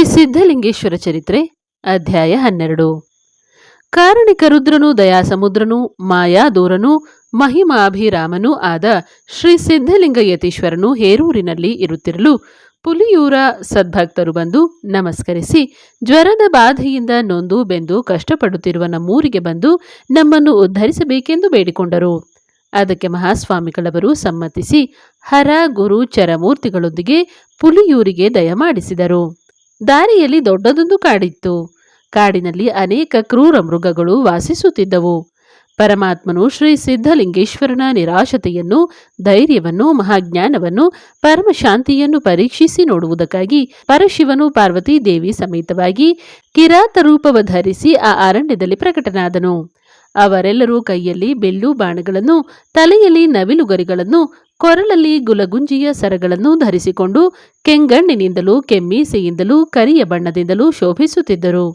ಶ್ರೀ ಸಿದ್ಧಲಿಂಗೇಶ್ವರ ಚರಿತ್ರೆ, ಅಧ್ಯಾಯ ಹನ್ನೆರಡು. ಕಾರಣಿಕ ರುದ್ರನು, ದಯಾಸಮುದ್ರನು, ಮಾಯಾದೂರನು, ಮಹಿಮಾಭಿರಾಮನೂ ಆದ ಶ್ರೀ ಸಿದ್ಧಲಿಂಗ ಯತೀಶ್ವರನು ಹೇರೂರಿನಲ್ಲಿ ಇರುತ್ತಿರಲು ಪುಲಿಯೂರ ಸದ್ಭಕ್ತರು ಬಂದು ನಮಸ್ಕರಿಸಿ ಜ್ವರದ ಬಾಧೆಯಿಂದ ನೊಂದು ಬೆಂದು ಕಷ್ಟಪಡುತ್ತಿರುವ ನಮ್ಮೂರಿಗೆ ಬಂದು ನಮ್ಮನ್ನು ಉದ್ಧರಿಸಬೇಕೆಂದು ಬೇಡಿಕೊಂಡರು. ಅದಕ್ಕೆ ಮಹಾಸ್ವಾಮಿಗಳವರು ಸಮ್ಮತಿಸಿ ಹರ ಗುರು ಚರಮೂರ್ತಿಗಳೊಂದಿಗೆ ಪುಲಿಯೂರಿಗೆ ದಯಮಾಡಿಸಿದರು. ದಾರಿಯಲ್ಲಿ ದೊಡ್ಡದೊಂದು ಕಾಡಿತ್ತು. ಕಾಡಿನಲ್ಲಿ ಅನೇಕ ಕ್ರೂರ ಮೃಗಗಳು ವಾಸಿಸುತ್ತಿದ್ದವು. ಪರಮಾತ್ಮನು ಶ್ರೀ ಸಿದ್ಧಲಿಂಗೇಶ್ವರನ ನಿರಾಶತೆಯನ್ನು, ಧೈರ್ಯವನ್ನು, ಮಹಾಜ್ಞಾನವನ್ನು, ಪರಮಶಾಂತಿಯನ್ನು ಪರೀಕ್ಷಿಸಿ ನೋಡುವುದಕ್ಕಾಗಿ ಪರಶಿವನು ಪಾರ್ವತಿ ದೇವಿ ಸಮೇತವಾಗಿ ಕಿರಾತ ರೂಪವ ಧರಿಸಿ ಆ ಅರಣ್ಯದಲ್ಲಿ ಪ್ರಕಟನಾದನು. ಅವರೆಲ್ಲರೂ ಕೈಯಲ್ಲಿ ಬೆಲ್ಲು ಬಾಣಗಳನ್ನು, ತಲೆಯಲ್ಲಿ ನವಿಲುಗರಿಗಳನ್ನು ಕೊರಳಲ್ಲಿ ಗುಲಗುಂಜಿಯ ಸರಗಳನ್ನು ಧರಿಸಿಕೊಂಡು ಕೆಂಗಣ್ಣಿನಿಂದಲೂ ಕೆಮ್ಮೀಸೆಯಿಂದಲೂ ಕರಿಯ ಬಣ್ಣದಿಂದಲೂ ಶೋಭಿಸುತ್ತಿದ್ದರು.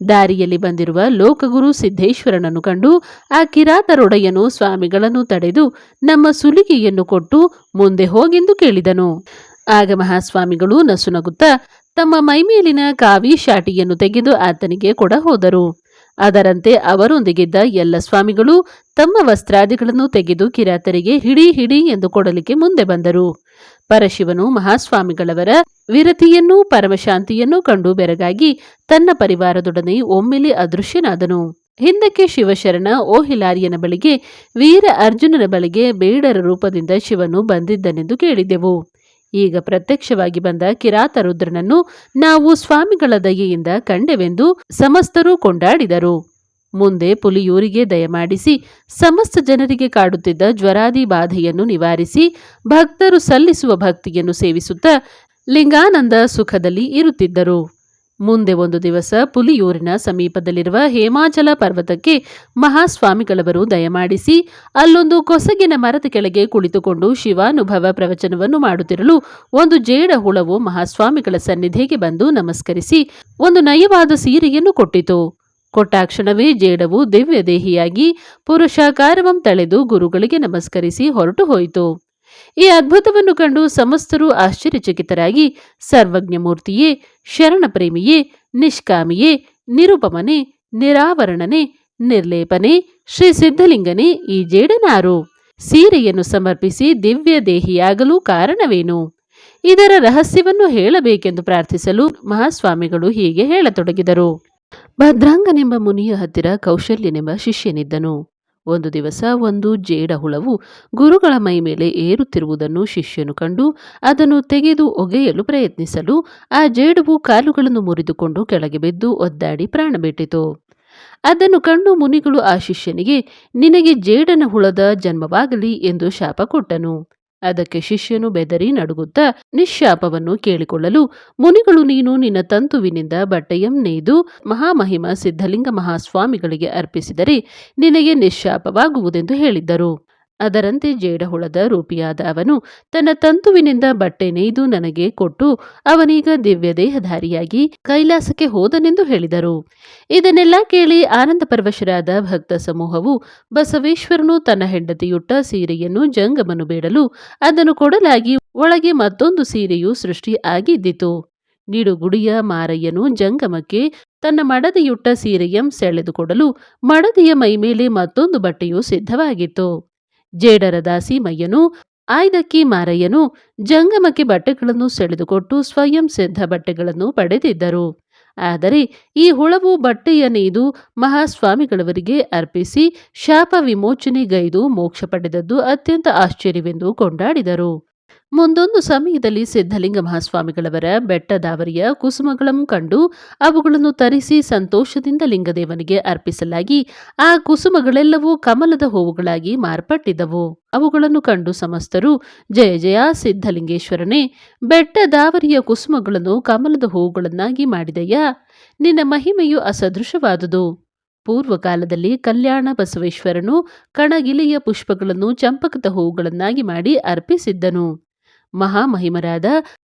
ದಾರಿಯಲ್ಲಿ ಬಂದಿರುವ ಲೋಕಗುರು ಸಿದ್ದೇಶ್ವರನನ್ನು ಕಂಡು ಆ ಕಿರಾತರೊಡೆಯನು ಸ್ವಾಮಿಗಳನ್ನು ತಡೆದು ನಮ್ಮ ಸುಲಿಗೆಯನ್ನು ಕೊಟ್ಟು ಮುಂದೆ ಹೋಗೆಂದು ಕೇಳಿದನು. ಆಗ ಮಹಾಸ್ವಾಮಿಗಳು ನಸುನಗುತ್ತಾ ತಮ್ಮ ಮೈಮೇಲಿನ ಕಾವಿ ಶಾಟಿಯನ್ನು ತೆಗೆದು ಆತನಿಗೆ ಕೊಡ ಹೋದರು ಅದರಂತೆ ಅವರೊಂದಿಗಿದ್ದ ಎಲ್ಲ ಸ್ವಾಮಿಗಳು ತಮ್ಮ ವಸ್ತ್ರಾದಿಗಳನ್ನು ತೆಗೆದು ಕಿರಾತರಿಗೆ ಹಿಡಿ ಹಿಡಿ ಎಂದು ಕೊಡಲಿಕ್ಕೆ ಮುಂದೆ ಬಂದರು. ಪರಶಿವನು ಮಹಾಸ್ವಾಮಿಗಳವರ ವಿರತಿಯನ್ನೂ ಪರಮಶಾಂತಿಯನ್ನೂ ಕಂಡು ಬೆರಗಾಗಿ ತನ್ನ ಪರಿವಾರದೊಡನೆ ಒಮ್ಮೆಲೆ ಅದೃಶ್ಯನಾದನು. ಹಿಂದಕ್ಕೆ ಶಿವಶರಣ ಓಹಿಲಾರಿಯನ ಬಳಿಗೆ, ವೀರ ಅರ್ಜುನನ ಬಳಿಗೆ ಬೇಡರ ರೂಪದಿಂದ ಶಿವನು ಬಂದಿದ್ದನೆಂದು ಕೇಳಿದೆವು. ಈಗ ಪ್ರತ್ಯಕ್ಷವಾಗಿ ಬಂದ ಕಿರಾತ ರುದ್ರನನ್ನು ನಾವು ಸ್ವಾಮಿಗಳ ದಯೆಯಿಂದ ಕಂಡೆವೆಂದು ಸಮಸ್ತರು ಕೊಂಡಾಡಿದರು. ಮುಂದೆ ಪುಲಿಯೂರಿಗೆ ದಯಮಾಡಿಸಿ ಸಮಸ್ತ ಜನರಿಗೆ ಕಾಡುತ್ತಿದ್ದ ಜ್ವರಾದಿ ಬಾಧೆಯನ್ನು ನಿವಾರಿಸಿ ಭಕ್ತರು ಸಲ್ಲಿಸುವ ಭಕ್ತಿಯನ್ನು ಸೇವಿಸುತ್ತಾ ಲಿಂಗಾನಂದ ಸುಖದಲ್ಲಿ ಇರುತ್ತಿದ್ದರು. ಮುಂದೆ ಒಂದು ದಿವಸ ಪುಲಿಯೂರಿನ ಸಮೀಪದಲ್ಲಿರುವ ಹೇಮಾಚಲ ಪರ್ವತಕ್ಕೆ ಮಹಾಸ್ವಾಮಿಗಳವರು ದಯಮಾಡಿಸಿ ಅಲ್ಲೊಂದು ಕೊಸಗಿನ ಮರದ ಕೆಳಗೆ ಕುಳಿತುಕೊಂಡು ಶಿವಾನುಭವ ಪ್ರವಚನವನ್ನು ಮಾಡುತ್ತಿರಲು ಒಂದು ಜೇಡ ಹುಳವು ಮಹಾಸ್ವಾಮಿಗಳ ಸನ್ನಿಧಿಗೆ ಬಂದು ನಮಸ್ಕರಿಸಿ, ಒಂದು ನಯವಾದ ಸೀರೆಯನ್ನು ಕೊಟ್ಟಿತು. ಕೊಟ್ಟಾಕ್ಷಣವೇ ಜೇಡವು ದಿವ್ಯ ದೇಹಿಯಾಗಿ ಪುರುಷಾಕಾರವಂ ತಳೆದು ಗುರುಗಳಿಗೆ ನಮಸ್ಕರಿಸಿ ಹೊರಟು ಹೋಯಿತು. ಈ ಅದ್ಭುತವನ್ನು ಕಂಡು ಸಮಸ್ತರು ಆಶ್ಚರ್ಯಚಕಿತರಾಗಿ ಸರ್ವಜ್ಞ ಮೂರ್ತಿಯೇ ಶರಣಪ್ರೇಮಿಯೇ, ನಿಷ್ಕಾಮಿಯೇ, ನಿರುಪಮನೆ, ನಿರಾವರಣನೆ, ನಿರ್ಲೇಪನೆ, ಶ್ರೀ ಸಿದ್ಧಲಿಂಗನೇ ಈ ಜೇಡನಾರು. ಸೀರೆಯನ್ನು ಸಮರ್ಪಿಸಿ ದಿವ್ಯ ದೇಹಿಯಾಗಲು ಕಾರಣವೇನು? ಇದರ ರಹಸ್ಯವನ್ನು ಹೇಳಬೇಕೆಂದು ಪ್ರಾರ್ಥಿಸಲು ಮಹಾಸ್ವಾಮಿಗಳು ಹೀಗೆ ಹೇಳತೊಡಗಿದರು. ಭದ್ರಾಂಗನೆಂಬ ಮುನಿಯ ಹತ್ತಿರ ಕೌಶಲ್ಯನೆಂಬ ಶಿಷ್ಯನಿದ್ದನು. ಒಂದು ದಿವಸ ಒಂದು ಜೇಡ ಹುಳವು ಗುರುಗಳ ಮೈ ಮೇಲೆ ಏರುತ್ತಿರುವುದನ್ನು ಶಿಷ್ಯನು ಕಂಡು ಅದನ್ನು ತೆಗೆದು ಒಗೆಯಲು ಪ್ರಯತ್ನಿಸಲು ಆ ಜೇಡವು ಕಾಲುಗಳನ್ನು ಮುರಿದುಕೊಂಡು ಕೆಳಗೆ ಬಿದ್ದು ಒದ್ದಾಡಿ ಪ್ರಾಣ ಬಿಟ್ಟಿತು. ಅದನ್ನು ಕಂಡು ಮುನಿಗಳು ಆ ಶಿಷ್ಯನಿಗೆ, ನಿನಗೆ ಜೇಡನ ಹುಳದ ಜನ್ಮವಾಗಲಿ ಎಂದು ಶಾಪ ಕೊಟ್ಟನು. ಅದಕ್ಕೆ ಶಿಷ್ಯನು ಬೆದರಿ ನಡುಗುತ್ತಾ ನಿಶ್ಶಾಪವನ್ನು ಕೇಳಿಕೊಳ್ಳಲು, ಮುನಿಗಳು ನೀನು ನಿನ್ನ ತಂತುವಿನಿಂದ ಬಟ್ಟೆಯಂ ನೇಯ್ದು ಮಹಾಮಹಿಮ ಸಿದ್ಧಲಿಂಗ ಮಹಾಸ್ವಾಮಿಗಳಿಗೆ ಅರ್ಪಿಸಿದರೆ ನಿನಗೆ ನಿಶ್ಶಾಪವಾಗುವುದೆಂದು ಹೇಳಿದ್ದರು. ಅದರಂತೆ ಜೇಡಹುಳದ ರೂಪಿಯಾದ ಅವನು ತನ್ನ ತಂತುವಿನಿಂದ ಬಟ್ಟೆ ನೇಯ್ದು ನನಗೆ ಕೊಟ್ಟು ಅವನೀಗ ದಿವ್ಯ ದೇಹಧಾರಿಯಾಗಿ ಕೈಲಾಸಕ್ಕೆ ಹೋದನೆಂದು ಹೇಳಿದರು. ಇದನ್ನೆಲ್ಲ ಕೇಳಿ ಆನಂದ ಪರವಶರಾದ ಭಕ್ತ ಸಮೂಹವು ಬಸವೇಶ್ವರನು ತನ್ನ ಹೆಂಡತಿಯುಟ್ಟ ಸೀರೆಯನ್ನು ಜಂಗಮನು ಬೇಡಲು ಅದನ್ನು ಕೊಡಲಾಗಿ ಒಳಗೆ ಮತ್ತೊಂದು ಸೀರೆಯು ಸೃಷ್ಟಿ ಆಗಿದ್ದಿತು. ನಿಡುಗುಡಿಯ ಮಾರಯ್ಯನು ಜಂಗಮಕ್ಕೆ ತನ್ನ ಮಡದಿಯುಟ್ಟ ಸೀರೆಯಂ ಸೆಳೆದುಕೊಡಲು ಮಡದಿಯ ಮೈಮೇಲೆ ಮತ್ತೊಂದು ಬಟ್ಟೆಯು ಸಿದ್ಧವಾಗಿತ್ತು. ಜೇಡರ ದಾಸಿ ಮಯ್ಯನು ಆಯ್ದಕ್ಕಿ ಮಾರಯ್ಯನು ಜಂಗಮಕ್ಕೆ ಬಟ್ಟೆಗಳನ್ನು ಸೆಳೆದುಕೊಟ್ಟು ಸ್ವಯಂ ಸಿದ್ಧ ಬಟ್ಟೆಗಳನ್ನು ಪಡೆದಿದ್ದರು. ಆದರೆ ಈ ಹುಳವು ಬಟ್ಟೆಯ ನೇಯ್ದು ಮಹಾಸ್ವಾಮಿಗಳವರಿಗೆ ಅರ್ಪಿಸಿ ಶಾಪ ವಿಮೋಚನೆಗೈದು ಮೋಕ್ಷ ಪಡೆದದ್ದು ಅತ್ಯಂತ ಆಶ್ಚರ್ಯವೆಂದು ಕೊಂಡಾಡಿದರು. ಮುಂದೊಂದು ಸಮಯದಲ್ಲಿ ಸಿದ್ಧಲಿಂಗ ಮಹಾಸ್ವಾಮಿಗಳವರ ಬೆಟ್ಟದಾವರಿಯ ಕುಸುಮಗಳನ್ನು ಕಂಡು ಅವುಗಳನ್ನು ತರಿಸಿ ಸಂತೋಷದಿಂದ ಲಿಂಗದೇವನಿಗೆ ಅರ್ಪಿಸಲಾಗಿ, ಆ ಕುಸುಮಗಳೆಲ್ಲವೂ ಕಮಲದ ಹೂವುಗಳಾಗಿ ಮಾರ್ಪಟ್ಟಿದ್ದವು. ಅವುಗಳನ್ನು ಕಂಡು ಸಮಸ್ತರು, ಜಯ ಜಯ ಸಿದ್ಧಲಿಂಗೇಶ್ವರನೇ ಬೆಟ್ಟದಾವರಿಯ ಕುಸುಮಗಳನ್ನು ಕಮಲದ ಹೂವುಗಳನ್ನಾಗಿ ಮಾಡಿದೆಯಾ? ನಿನ್ನ ಮಹಿಮೆಯು ಅಸದೃಶವಾದುದು. ಪೂರ್ವಕಾಲದಲ್ಲಿ ಕಲ್ಯಾಣ ಬಸವೇಶ್ವರನು ಕಣಗಿಲೆಯ ಪುಷ್ಪಗಳನ್ನು ಚಂಪಕದ ಹೂವುಗಳನ್ನಾಗಿ ಮಾಡಿ ಅರ್ಪಿಸಿದ್ದನು. ಮಹಾಮಹಿಮರಾದ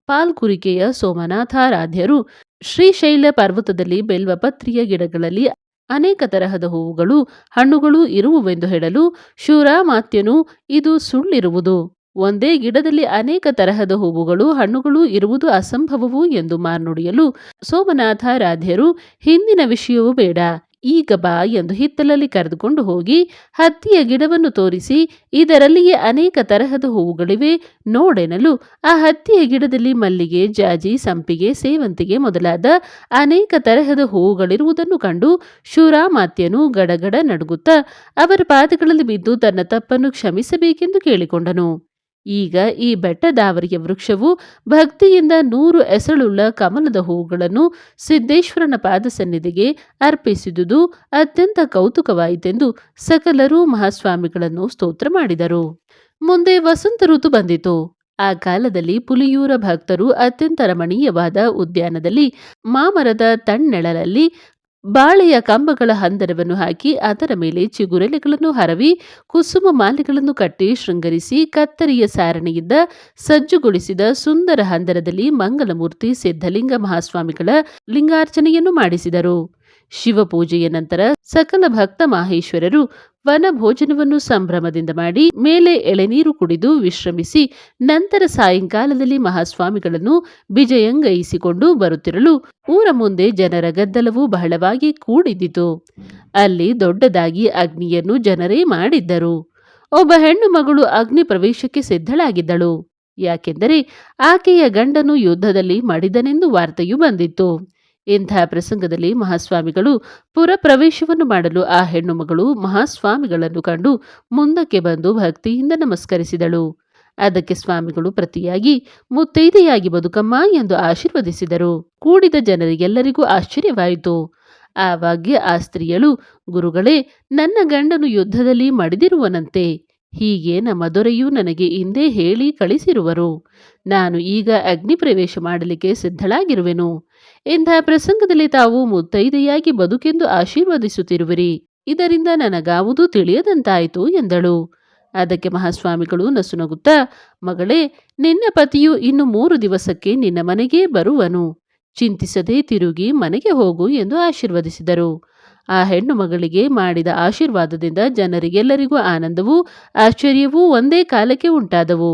ಪಾಲ್ಕುರಿಕೆಯ ಸೋಮನಾಥಾರಾಧ್ಯರು ಶ್ರೀಶೈಲ ಪರ್ವತದಲ್ಲಿ ಬೆಲ್ವಪತ್ರಿಯ ಗಿಡಗಳಲ್ಲಿ ಅನೇಕ ತರಹದ ಹೂವುಗಳು, ಹಣ್ಣುಗಳು ಇರುವುವೆಂದು ಹೇಳಲು ಶೂರಾಮಾತ್ಯನು ಇದು ಸುಳ್ಳಿರುವುದು. ಒಂದೇ ಗಿಡದಲ್ಲಿ ಅನೇಕ ತರಹದ ಹೂವುಗಳು, ಹಣ್ಣುಗಳು ಇರುವುದು ಅಸಂಭವವು ಎಂದು ಮಾರ್ನುಡಿಯಲು ಸೋಮನಾಥಾರಾಧ್ಯರು ಹಿಂದಿನ ವಿಷಯವೂ ಬೇಡ. ಈಗ ಬಾ ಎಂದು ಹಿತ್ತಲಲ್ಲಿ ಕರೆದುಕೊಂಡು ಹೋಗಿ ಹತ್ತಿಯ ಗಿಡವನ್ನು ತೋರಿಸಿ, ಇದರಲ್ಲಿಯೇ ಅನೇಕ ತರಹದ ಹೂವುಗಳಿವೆ. ನೋಡೆನಲು ಆ ಹತ್ತಿಯ ಗಿಡದಲ್ಲಿ ಮಲ್ಲಿಗೆ, ಜಾಜಿ, ಸಂಪಿಗೆ, ಸೇವಂತಿಗೆ ಮೊದಲಾದ ಅನೇಕ ತರಹದ ಹೂವುಗಳಿರುವುದನ್ನು ಕಂಡು ಶೂರಾಮಾತ್ಯನು ಗಡಗಡ ನಡುಗುತ್ತಾ ಅವರ ಪಾದಗಳಲ್ಲಿ ಬಿದ್ದು ತನ್ನ ತಪ್ಪನ್ನು ಕ್ಷಮಿಸಬೇಕೆಂದು ಕೇಳಿಕೊಂಡನು. ಈಗ ಈ ಬೆಟ್ಟದಾವರಿಯ ವೃಕ್ಷವು ಭಕ್ತಿಯಿಂದ ನೂರು ಎಸಳುಳ್ಳ ಕಮಲದ ಹೂವುಗಳನ್ನು ಸಿದ್ದೇಶ್ವರನ ಪಾದ ಸನ್ನಿಧಿಗೆ ಅರ್ಪಿಸಿದುದು ಅತ್ಯಂತ ಕೌತುಕವಾಯಿತೆಂದು ಸಕಲರೂ ಮಹಾಸ್ವಾಮಿಗಳನ್ನು ಸ್ತೋತ್ರ ಮಾಡಿದರು. ಮುಂದೆ ವಸಂತ ಋತು ಬಂದಿತು. ಆ ಕಾಲದಲ್ಲಿ ಪುಲಿಯೂರ ಭಕ್ತರು ಅತ್ಯಂತ ರಮಣೀಯವಾದ ಉದ್ಯಾನದಲ್ಲಿ ಮಾಮರದ ತಣ್ಣೆಳಲಲ್ಲಿ ಬಾಳೆಯ ಕಂಬಗಳ ಹಂದರವನ್ನು ಹಾಕಿ ಅದರ ಮೇಲೆ ಚಿಗುರೆಲೆಗಳನ್ನು ಹರವಿ ಕುಸುಮ ಮಾಲೆಗಳನ್ನು ಕಟ್ಟಿ ಶೃಂಗರಿಸಿ ಕತ್ತರಿಯ ಸಾರಣಿಯಿಂದ ಸಜ್ಜುಗೊಳಿಸಿದ ಸುಂದರ ಹಂದರದಲ್ಲಿ ಮಂಗಲಮೂರ್ತಿ ಸಿದ್ಧಲಿಂಗ ಮಹಾಸ್ವಾಮಿಗಳ ಲಿಂಗಾರ್ಚನೆಯನ್ನು ಮಾಡಿಸಿದರು. ಶಿವಪೂಜೆಯ ನಂತರ ಸಕಲ ಭಕ್ತ ಮಾಹೇಶ್ವರರು ವನ ಭೋಜನವನ್ನು ಸಂಭ್ರಮದಿಂದ ಮಾಡಿ ಮೇಲೆ ಎಳೆನೀರು ಕುಡಿದು ವಿಶ್ರಮಿಸಿ ನಂತರ ಸಾಯಂಕಾಲದಲ್ಲಿ ಮಹಾಸ್ವಾಮಿಗಳನ್ನು ವಿಜಯಂಗೈಸಿಕೊಂಡು ಬರುತ್ತಿರಲು ಊರ ಮುಂದೆ ಜನರ ಗದ್ದಲವು ಬಹಳವಾಗಿ ಕೂಡಿದ್ದಿತು. ಅಲ್ಲಿ ದೊಡ್ಡದಾಗಿ ಅಗ್ನಿಯನ್ನು ಜನರೇ ಮಾಡಿದ್ದರು. ಒಬ್ಬ ಹೆಣ್ಣು ಮಗಳು ಅಗ್ನಿ ಪ್ರವೇಶಕ್ಕೆ ಸಿದ್ಧಳಾಗಿದ್ದಳು. ಯಾಕೆಂದರೆ ಆಕೆಯ ಗಂಡನು ಯುದ್ಧದಲ್ಲಿ ಮಡಿದನೆಂದು ವಾರ್ತೆಯು ಬಂದಿತ್ತು. ಇಂಥ ಪ್ರಸಂಗದಲ್ಲಿ ಮಹಾಸ್ವಾಮಿಗಳು ಪುರ ಪ್ರವೇಶವನ್ನು ಮಾಡಲು ಆ ಹೆಣ್ಣು ಮಗಳು ಮಹಾಸ್ವಾಮಿಗಳನ್ನು ಕಂಡು ಮುಂದಕ್ಕೆ ಬಂದು ಭಕ್ತಿಯಿಂದ ನಮಸ್ಕರಿಸಿದಳು. ಅದಕ್ಕೆ ಸ್ವಾಮಿಗಳು ಪ್ರತಿಯಾಗಿ, ಮುತ್ತೈದೆಯಾಗಿ ಬದುಕಮ್ಮ ಎಂದು ಆಶೀರ್ವದಿಸಿದರು. ಕೂಡಿದ ಜನರಿಗೆಲ್ಲರಿಗೂ ಆಶ್ಚರ್ಯವಾಯಿತು. ಆವಾಗ್ಯ ಆ ಸ್ತ್ರೀಯಳು, ಗುರುಗಳೇ, ನನ್ನ ಗಂಡನು ಯುದ್ಧದಲ್ಲಿ ಮಡಿದಿರುವನಂತೆ. ಹೀಗೆ ನಮ್ಮ ದೊರೆಯು ನನಗೆ ಹಿಂದೆ ಹೇಳಿ ಕಳಿಸಿರುವರು. ನಾನು ಈಗ ಅಗ್ನಿ ಪ್ರವೇಶ ಮಾಡಲಿಕ್ಕೆ ಸಿದ್ಧಳಾಗಿರುವೆನು. ಇಂಥ ಪ್ರಸಂಗದಲ್ಲಿ ತಾವು ಮುತ್ತೈದೆಯಾಗಿ ಬದುಕೆಂದು ಆಶೀರ್ವದಿಸುತ್ತಿರುವಿರಿ. ಇದರಿಂದ ನನಗಾವುದು ತಿಳಿಯದಂತಾಯಿತು ಎಂದಳು. ಅದಕ್ಕೆ ಮಹಾಸ್ವಾಮಿಗಳು ನಸುನಗುತ್ತಾ, ಮಗಳೇ, ನಿನ್ನ ಪತಿಯು ಇನ್ನು ಮೂರು ದಿವಸಕ್ಕೆ ನಿನ್ನ ಮನೆಗೆ ಬರುವನು. ಚಿಂತಿಸದೆ ತಿರುಗಿ ಮನೆಗೆ ಹೋಗು ಎಂದು ಆಶೀರ್ವದಿಸಿದರು. ಆ ಹೆಣ್ಣು ಮಗಳಿಗೆ ಮಾಡಿದ ಆಶೀರ್ವಾದದಿಂದ ಜನರಿಗೆಲ್ಲರಿಗೂ ಆನಂದವೂ ಆಶ್ಚರ್ಯವೂ ಒಂದೇ ಕಾಲಕ್ಕೆ ಉಂಟಾದವು.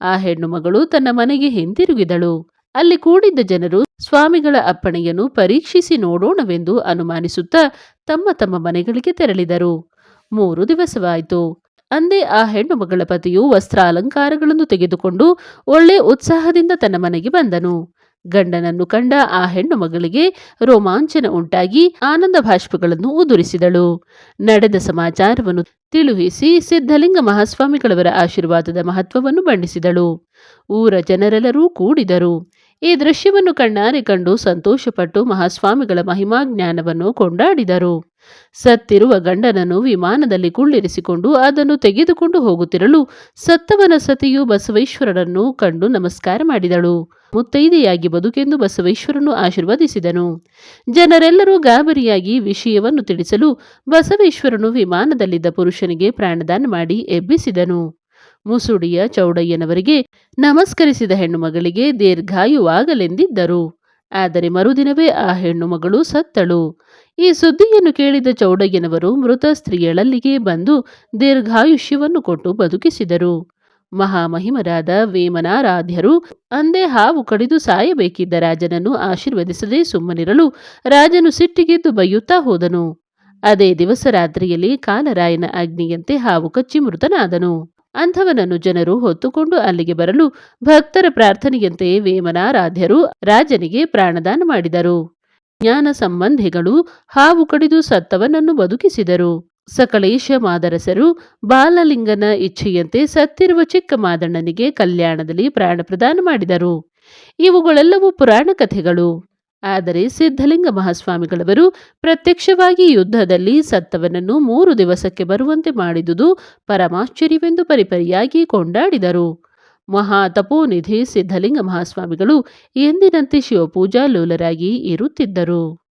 ಆ ಹೆಣ್ಣು ಮಗಳು ತನ್ನ ಮನೆಗೆ ಹಿಂದಿರುಗಿದಳು ಅಲ್ಲಿ ಕೂಡಿದ್ದ ಜನರು ಸ್ವಾಮಿಗಳ ಅಪ್ಪಣೆಯನ್ನು ಪರೀಕ್ಷಿಸಿ ನೋಡೋಣವೆಂದು ಅನುಮಾನಿಸುತ್ತಾ ತಮ್ಮ ತಮ್ಮ ಮನೆಗಳಿಗೆ ತೆರಳಿದರು. ಮೂರು ದಿವಸವಾಯಿತು. ಅಂದೇ ಆ ಹೆಣ್ಣು ಮಗಳ ಪತಿಯು ವಸ್ತ್ರಾಲಂಕಾರಗಳನ್ನು ತೆಗೆದುಕೊಂಡು ಒಳ್ಳೆ ಉತ್ಸಾಹದಿಂದ ತನ್ನ ಮನೆಗೆ ಬಂದನು. ಗಂಡನನ್ನು ಕಂಡ ಆ ಹೆಣ್ಣು ಮಗಳಿಗೆ ರೋಮಾಂಚನ ಉಂಟಾಗಿ ಆನಂದ ಭಾಷ್ಪಗಳನ್ನು ಉದುರಿಸಿದಳು. ನಡೆದ ಸಮಾಚಾರವನ್ನು ತಿಳುಹಿಸಿ ಸಿದ್ಧಲಿಂಗ ಮಹಾಸ್ವಾಮಿಗಳವರ ಆಶೀರ್ವಾದದ ಮಹತ್ವವನ್ನು ಬಣ್ಣಿಸಿದಳು. ಊರ ಜನರೆಲ್ಲರೂ ಕೂಡಿದರು. ಈ ದೃಶ್ಯವನ್ನು ಕಣ್ಣಾರೆ ಕಂಡು ಸಂತೋಷಪಟ್ಟು ಮಹಾಸ್ವಾಮಿಗಳ ಮಹಿಮಾ ಜ್ಞಾನವನ್ನು ಕೊಂಡಾಡಿದರು. ಸತ್ತಿರುವ ಗಂಡನನ್ನು ವಿಮಾನದಲ್ಲಿ ಕುಳ್ಳಿರಿಸಿಕೊಂಡು ಅದನ್ನು ತೆಗೆದುಕೊಂಡು ಹೋಗುತ್ತಿರಲು ಸತ್ತವನ ಸತಿಯು ಬಸವೇಶ್ವರರನ್ನು ಕಂಡು ನಮಸ್ಕಾರ ಮಾಡಿದಳು. ಮುತ್ತೈದೆಯಾಗಿ ಬದುಕೆಂದು ಬಸವೇಶ್ವರನು ಆಶೀರ್ವದಿಸಿದನು. ಜನರೆಲ್ಲರೂ ಗಾಬರಿಯಾಗಿ ವಿಷಯವನ್ನು ತಿಳಿಸಲು ಬಸವೇಶ್ವರನು ವಿಮಾನದಲ್ಲಿದ್ದ ಪುರುಷನಿಗೆ ಪ್ರಾಣದಾನ ಮಾಡಿ ಎಬ್ಬಿಸಿದನು. ಮುಸುಡಿಯ ಚೌಡಯ್ಯನವರಿಗೆ ನಮಸ್ಕರಿಸಿದ ಹೆಣ್ಣುಮಗಳಿಗೆ ದೀರ್ಘಾಯುವಾಗಲೆಂದಿದ್ದರು. ಆದರೆ ಮರುದಿನವೇ ಆ ಹೆಣ್ಣು ಮಗಳು ಸತ್ತಳು. ಈ ಸುದ್ದಿಯನ್ನು ಕೇಳಿದ ಚೌಡಯ್ಯನವರು ಮೃತ ಸ್ತ್ರೀಯಳಲ್ಲಿಗೆ ಬಂದು ದೀರ್ಘಾಯುಷ್ಯವನ್ನು ಕೊಟ್ಟು ಬದುಕಿಸಿದರು. ಮಹಾಮಹಿಮರಾದ ವೇಮನಾರಾಧ್ಯರು ಅಂದೇ ಹಾವು ಕಡಿದು ಸಾಯಬೇಕಿದ್ದ ರಾಜನನ್ನು ಆಶೀರ್ವದಿಸದೆ ಸುಮ್ಮನಿರಲು ರಾಜನು ಸಿಟ್ಟಿಗೆದ್ದು ಬೈಯುತ್ತಾ ಹೋದನು. ಅದೇ ದಿವಸ ರಾತ್ರಿಯಲ್ಲಿ ಕಾಲರಾಯನ ಅಗ್ನಿಯಂತೆ ಹಾವು ಕಚ್ಚಿ ಮೃತನಾದನು. ಅಂಥವನನ್ನು ಜನರು ಹೊತ್ತುಕೊಂಡು ಅಲ್ಲಿಗೆ ಬರಲು ಭಕ್ತರ ಪ್ರಾರ್ಥನೆಯಂತೆ ವೇಮನಾರಾಧ್ಯರು ರಾಜನಿಗೆ ಪ್ರಾಣದಾನ ಮಾಡಿದರು. ಜ್ಞಾನ ಸಂಬಂಧಿಗಳು ಹಾವು ಕಡಿದು ಸತ್ತವನನ್ನು ಬದುಕಿಸಿದರು. ಸಕಲೇಶ ಮಾದರಸರು ಬಾಲಲಿಂಗನ ಇಚ್ಛೆಯಂತೆ ಸತ್ತಿರುವ ಚಿಕ್ಕ ಮಾದಣ್ಣನಿಗೆ ಕಲ್ಯಾಣದಲ್ಲಿ ಪ್ರಾಣ ಪ್ರದಾನ ಮಾಡಿದರು. ಇವುಗಳೆಲ್ಲವೂ ಪುರಾಣ ಕಥೆಗಳು. ಆದರೆ ಸಿದ್ಧಲಿಂಗ ಮಹಾಸ್ವಾಮಿಗಳವರು ಪ್ರತ್ಯಕ್ಷವಾಗಿ ಯುದ್ಧದಲ್ಲಿ ಸತ್ತವನನ್ನು ಮೂರು ದಿವಸಕ್ಕೆ ಬರುವಂತೆ ಮಾಡಿದುದು ಪರಮಾಶ್ಚರ್ಯವೆಂದು ಪರಿಪರಿಯಾಗಿ ಕೊಂಡಾಡಿದರು. ಮಹಾ ತಪೋನಿಧಿ ಸಿದ್ಧಲಿಂಗ ಮಹಾಸ್ವಾಮಿಗಳು ಎಂದಿನಂತೆ ಶಿವಪೂಜಾ ಲೋಲರಾಗಿ ಇರುತ್ತಿದ್ದರು.